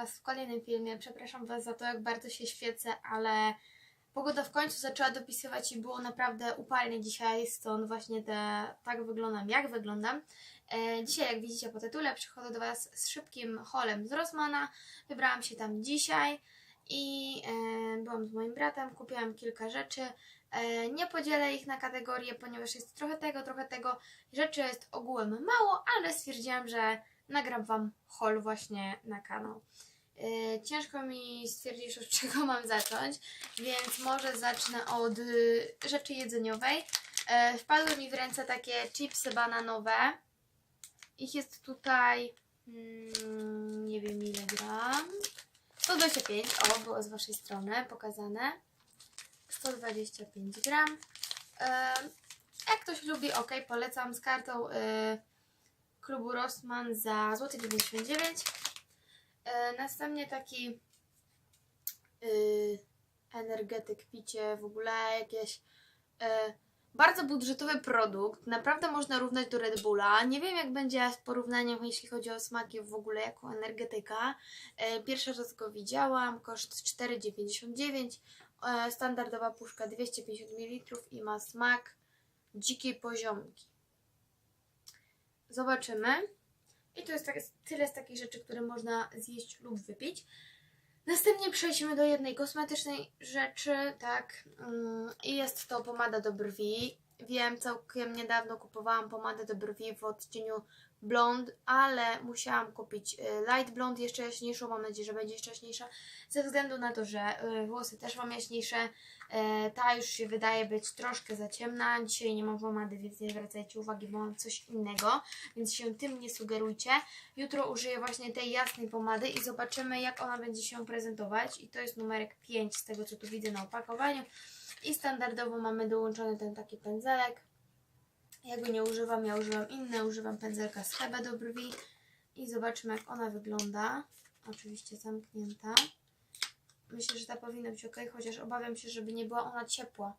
Was w kolejnym filmie. Przepraszam Was za to, jak bardzo się świecę, ale pogoda w końcu zaczęła dopisywać i było naprawdę upalnie dzisiaj, stąd właśnie te, tak wyglądam, jak wyglądam. E, dzisiaj, jak widzicie po tytule, przychodzę do Was z szybkim holem z Rossmana. Wybrałam się tam dzisiaj i e, byłam z moim bratem, kupiłam kilka rzeczy. E, nie podzielę ich na kategorie, ponieważ jest trochę tego, trochę tego. Rzeczy jest ogółem mało, ale stwierdziłam, że nagram Wam haul właśnie na kanał. Yy, ciężko mi stwierdzić, od czego mam zacząć, więc może zacznę od y, rzeczy jedzeniowej. Yy, wpadły mi w ręce takie chipsy bananowe. Ich jest tutaj, mm, nie wiem ile gram. 125, o, było z Waszej strony pokazane. 125 gram. Yy, jak ktoś lubi, ok, polecam z kartą yy, klubu Rossmann za złoty 99 e, Następnie taki y, energetyk, picie, w ogóle jakieś e, bardzo budżetowy produkt. Naprawdę można równać do Red Bulla. Nie wiem jak będzie z porównaniem, jeśli chodzi o smaki w ogóle jako energetyka. E, pierwszy raz go widziałam, koszt 4,99 e, Standardowa puszka 250 ml i ma smak dzikiej poziomki. Zobaczymy. I to jest tak, tyle z takich rzeczy, które można zjeść lub wypić. Następnie przejdźmy do jednej kosmetycznej rzeczy, tak. mm, I jest to pomada do brwi. Wiem, całkiem niedawno kupowałam pomadę do brwi w odcieniu blond, ale musiałam kupić y, light blond, jeszcze jaśniejszą. Mam nadzieję, że będzie jeszcze jaśniejsza, ze względu na to, że y, włosy też mam jaśniejsze. E, Ta już się wydaje być troszkę za ciemna. Dzisiaj nie mam pomady, więc nie zwracajcie uwagi, bo mam coś innego, więc się tym nie sugerujcie. Jutro użyję właśnie tej jasnej pomady i zobaczymy, jak ona będzie się prezentować. I to jest numerek 5 z tego, co tu widzę na opakowaniu. I standardowo mamy dołączony ten taki pędzelek. Ja go nie używam, ja używam inne, używam pędzelka z Hebe do brwi. I zobaczmy, jak ona wygląda. Oczywiście zamknięta. Myślę, że ta powinna być ok, chociaż obawiam się, żeby nie była ona ciepła.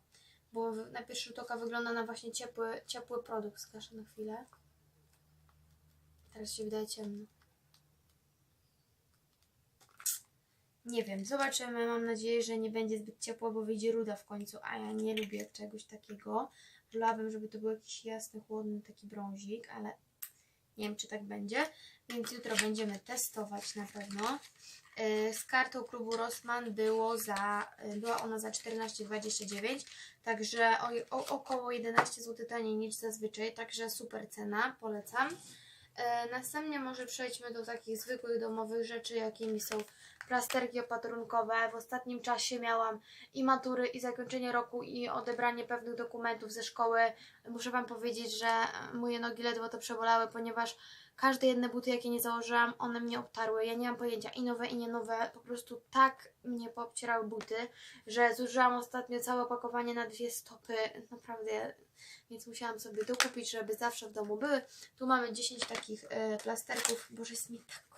Bo na pierwszy rzut oka wygląda na właśnie ciepły, ciepły produkt. Skaszę na chwilę. Teraz się wydaje ciemno. Nie wiem, zobaczymy. Mam nadzieję, że nie będzie zbyt ciepło, bo wyjdzie ruda w końcu, a ja nie lubię czegoś takiego. Wolałabym, żeby to był jakiś jasny, chłodny taki brązik, ale nie wiem, czy tak będzie. Więc jutro będziemy testować na pewno. Yy, Z kartą klubu Rossmann było za, yy, była ona za 14,29, także o, o, około 11 zł taniej niż zazwyczaj, także super cena, polecam. Yy, Następnie może przejdźmy do takich zwykłych domowych rzeczy, jakimi są plasterki opatrunkowe. W ostatnim czasie miałam i matury, i zakończenie roku, i odebranie pewnych dokumentów ze szkoły. Muszę Wam powiedzieć, że moje nogi ledwo to przebolały, ponieważ każde jedne buty, jakie nie założyłam, one mnie obtarły. Ja nie mam pojęcia, i nowe, i nie nowe. Po prostu tak mnie poobcierały buty, że zużyłam ostatnio całe opakowanie na dwie stopy. Naprawdę, więc musiałam sobie dokupić, żeby zawsze w domu były. Tu mamy 10 takich e, plasterków. Boże, jest mi tak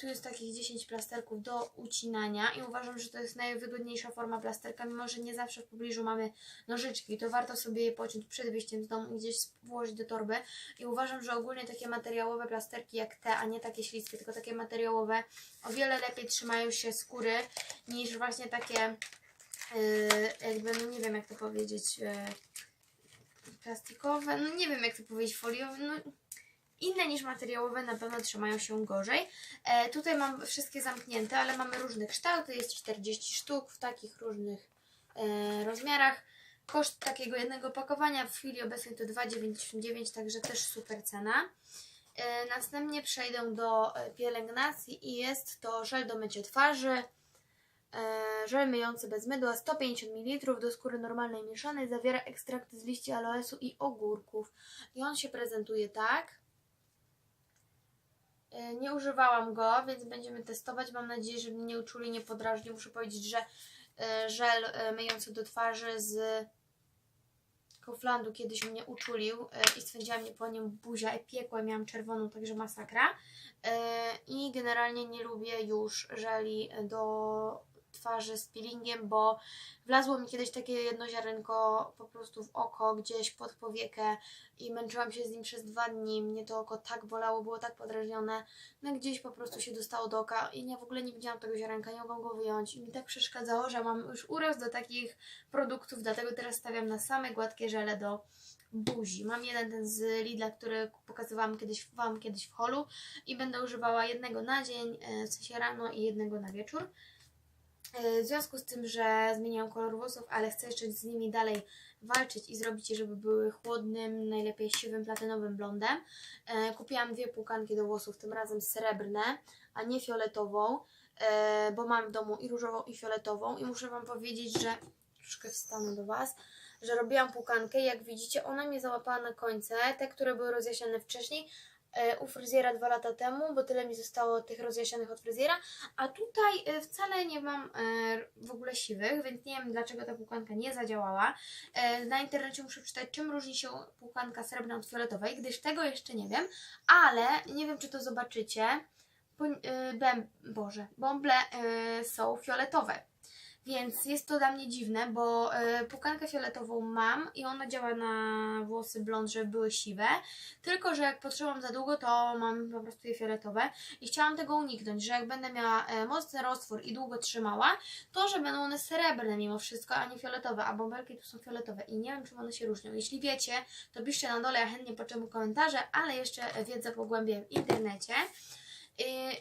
tu jest takich 10 plasterków do ucinania i uważam, że to jest najwygodniejsza forma plasterka, mimo że nie zawsze w pobliżu mamy nożyczki, to warto sobie je pociąć przed wyjściem z domu i gdzieś włożyć do torby. I uważam, że ogólnie takie materiałowe plasterki jak te, a nie takie śliskie, tylko takie materiałowe o wiele lepiej trzymają się skóry niż właśnie takie yy, jakby, no nie wiem jak to powiedzieć, yy, plastikowe, no nie wiem jak to powiedzieć, foliowe, no inne niż materiałowe na pewno trzymają się gorzej. E, tutaj mam wszystkie zamknięte, ale mamy różne kształty, jest 40 sztuk w takich różnych e, rozmiarach. Koszt takiego jednego pakowania w chwili obecnej to 2,99, także też super cena. E, następnie przejdę do e, pielęgnacji i jest to żel do mycia twarzy. E, żel myjący bez mydła 150 ml do skóry normalnej mieszanej zawiera ekstrakt z liści aloesu i ogórków. I on się prezentuje tak. E, Nie używałam go, więc będziemy testować. Mam nadzieję, że mnie nie uczuli, nie podrażni. Muszę powiedzieć, że e, żel e, myjący do twarzy z Kauflandu kiedyś mnie uczulił i spędziła mnie po nim buzia i piekła, miałam czerwoną, także masakra. I generalnie nie lubię już żeli do twarzy z peelingiem, bo wlazło mi kiedyś takie jedno ziarenko po prostu w oko, gdzieś pod powiekę i męczyłam się z nim przez dwa dni. Mnie to oko tak bolało, było tak podrażnione, no gdzieś po prostu się dostało do oka i ja w ogóle nie widziałam tego ziarenka, nie mogłam go wyjąć i mi tak przeszkadzało, że mam już uraz do takich produktów, dlatego teraz stawiam na same gładkie żele do buzi. Mam jeden ten z Lidla, który pokazywałam kiedyś Wam kiedyś w holu i będę używała jednego na dzień, e, w sensie rano i jednego na wieczór. E, W związku z tym, że zmieniłam kolor włosów, ale chcę jeszcze z nimi dalej walczyć i zrobić je, żeby były chłodnym, najlepiej siwym, platynowym blondem. E, kupiłam dwie płukanki do włosów, tym razem srebrne, a nie fioletową, e, bo mam w domu i różową, i fioletową. I muszę Wam powiedzieć, że troszkę wstanę do Was, że robiłam płukankę. Jak widzicie, ona mnie załapała na końce, te, które były rozjaśnione wcześniej, u fryzjera dwa lata temu, bo tyle mi zostało tych rozjaśnionych od fryzjera, a tutaj e, wcale nie mam e, w ogóle siwych, więc nie wiem dlaczego ta płukanka nie zadziałała. E, Na internecie muszę przeczytać, czym różni się płukanka srebrna od fioletowej, gdyż tego jeszcze nie wiem, ale nie wiem, czy to zobaczycie. E, Bem, Boże, bąble e, są fioletowe. Więc jest to dla mnie dziwne, bo e, płukankę fioletową mam i ona działa na włosy blond, żeby były siwe. Tylko, że jak potrzebam za długo, to mam po prostu je fioletowe. I chciałam tego uniknąć, że jak będę miała e, mocny roztwór i długo trzymała, to że będą one srebrne mimo wszystko, a nie fioletowe, a bąbelki tu są fioletowe i nie wiem, czym one się różnią. Jeśli wiecie, to piszcie na dole, ja chętnie poczemu komentarze, ale jeszcze wiedzę pogłębię w internecie.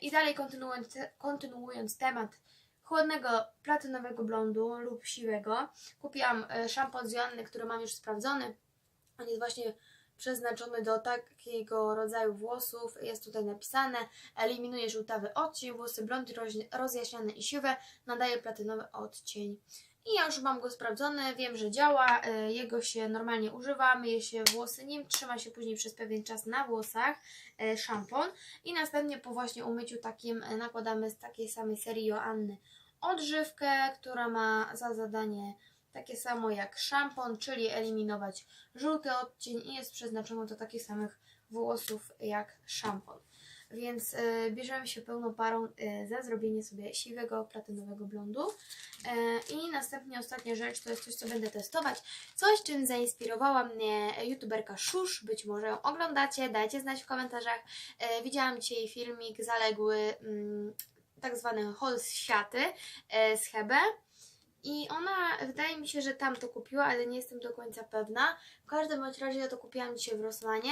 I dalej kontynuując, kontynuując temat chłodnego platynowego blondu lub siwego, kupiłam e, szampon z Joanny, który mam już sprawdzony. On jest właśnie przeznaczony do takiego rodzaju włosów. Jest tutaj napisane, eliminuje żółtawy odcień, włosy blond, roz- rozjaśnione i siwe, nadaje platynowy odcień. I ja już mam go sprawdzony, wiem, że działa, e, jego się normalnie używa, myje się włosy nim, trzyma się później przez pewien czas na włosach e, szampon i następnie po właśnie umyciu takim nakładamy z takiej samej serii Joanny odżywkę, która ma za zadanie takie samo jak szampon, czyli eliminować żółty odcień i jest przeznaczona do takich samych włosów jak szampon. Więc y, bierzemy się pełną parą y, za zrobienie sobie siwego, platynowego blondu. Y, I następnie ostatnia rzecz to jest coś, co będę testować. Coś, czym zainspirowała mnie youtuberka Szusz. Być może ją oglądacie, dajcie znać w komentarzach. Widziałam dzisiaj filmik zaległy mm, tak zwany haul z siaty e, z Hebe. I ona, wydaje mi się, że tam to kupiła, ale nie jestem do końca pewna. W każdym bądź razie ja to kupiłam dzisiaj w Rossmanie.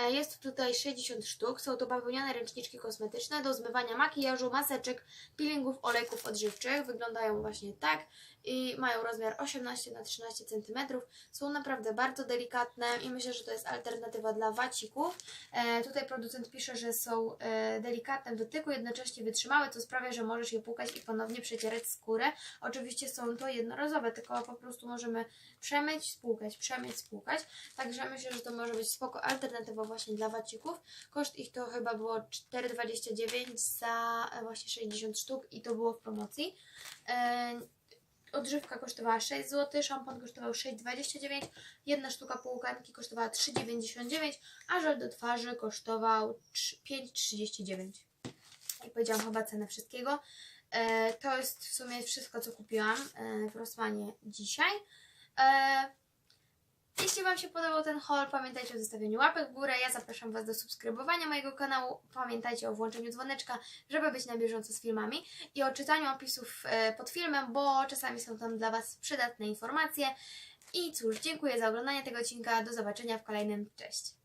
E, Jest tutaj 60 sztuk. Są to bawełniane ręczniczki kosmetyczne do zmywania makijażu, maseczek, peelingów, olejków odżywczych. Wyglądają właśnie tak i mają rozmiar 18 na 13 cm. Są naprawdę bardzo delikatne i myślę, że to jest alternatywa dla wacików. E, tutaj producent pisze, że są e, delikatne w dotyku, jednocześnie wytrzymałe, co sprawia, że możesz je płukać i ponownie przecierać skórę. Oczywiście są to jednorazowe, tylko po prostu możemy przemyć, spłukać, przemyć, spłukać. Także myślę, że to może być spoko alternatywa właśnie dla wacików. Koszt ich to chyba było 4,29 za e, właśnie 60 sztuk i to było w promocji. E, Odżywka kosztowała 6 zł, szampon kosztował 6,29, jedna sztuka półkanki kosztowała 3,99, a żel do twarzy kosztował 3 5,39. Jak powiedziałam, chyba cenę wszystkiego. E, to jest w sumie wszystko, co kupiłam w Rossmanie dzisiaj. Jeśli Wam się podobał ten haul, pamiętajcie o zostawieniu łapek w górę. Ja zapraszam Was do subskrybowania mojego kanału. Pamiętajcie o włączeniu dzwoneczka, żeby być na bieżąco z filmami i o czytaniu opisów e, pod filmem, bo czasami są tam dla Was przydatne informacje. I cóż, dziękuję za oglądanie tego odcinka. Do zobaczenia w kolejnym. Cześć!